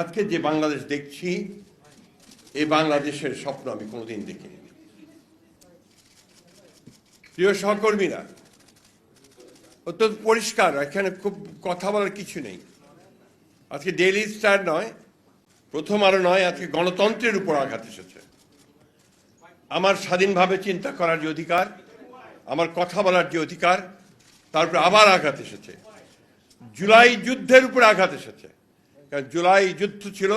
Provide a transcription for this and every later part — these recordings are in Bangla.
আজকে যে বাংলাদেশ দেখছি এই বাংলাদেশের স্বপ্ন আমি কোনোদিন দেখিনি। প্রিয় সহকর্মীরা, অত্যন্ত পরিষ্কার, এখানে খুব কথা বলার কিছু নেই। আজকে ডেইলি স্টার নয়, প্রথম আরও নয়, আজকে গণতন্ত্রের উপর আঘাত এসেছে। আমার স্বাধীনভাবে চিন্তা করার যে অধিকার, আমার কথা বলার যে অধিকার তারপরে আবার আঘাত এসেছে। জুলাই যুদ্ধের উপর আঘাত এসেছে। কারণ জুলাই যুদ্ধ ছিল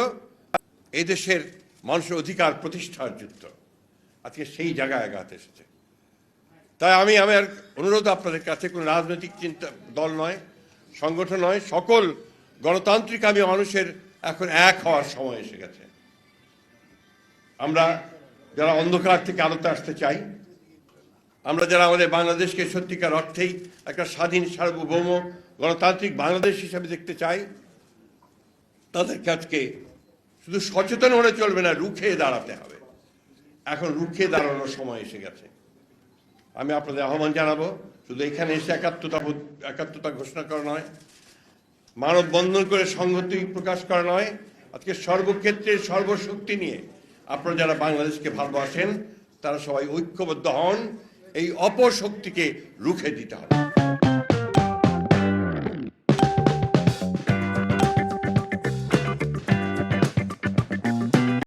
এই দেশের মানুষের অধিকার প্রতিষ্ঠার যুদ্ধ। আজকে সেই জায়গায় আঘাত এসেছে। তাই আমি আমার অনুরোধ আপনাদের কাছে, কোনো রাজনৈতিক চিন্তা, দল নয়, সংগঠন নয়, সকল গণতান্ত্রিক আমি মানুষের এখন এক হওয়ার সময় এসে গেছে। আমরা যারা অন্ধকার থেকে আলোতে আসতে চাই, আমরা যারা আমাদের বাংলাদেশকে সত্যিকার অর্থেই একটা স্বাধীন, সার্বভৌম, গণতান্ত্রিক বাংলাদেশ হিসাবে দেখতে চাই তাদেরকে আজকে শুধু সচেতন হলে চলবে না, রুখে দাঁড়াতে হবে। এখন রুখে দাঁড়ানোর সময় এসে গেছে। আমি আপনাদের আহ্বান জানাব, শুধু এখানে এসে একাত্মতা একাত্মতা ঘোষণা করা নয় মানব বন্ধন করে সংহতি প্রকাশ করা নয়। আজকে সর্বক্ষেত্রে সর্বশক্তি নিয়ে আপনারা যারা বাংলাদেশকে ভালোবাসেন, তারা সবাই ঐক্যবদ্ধ হন, এই অপশক্তিকে রুখে দিতে হবে।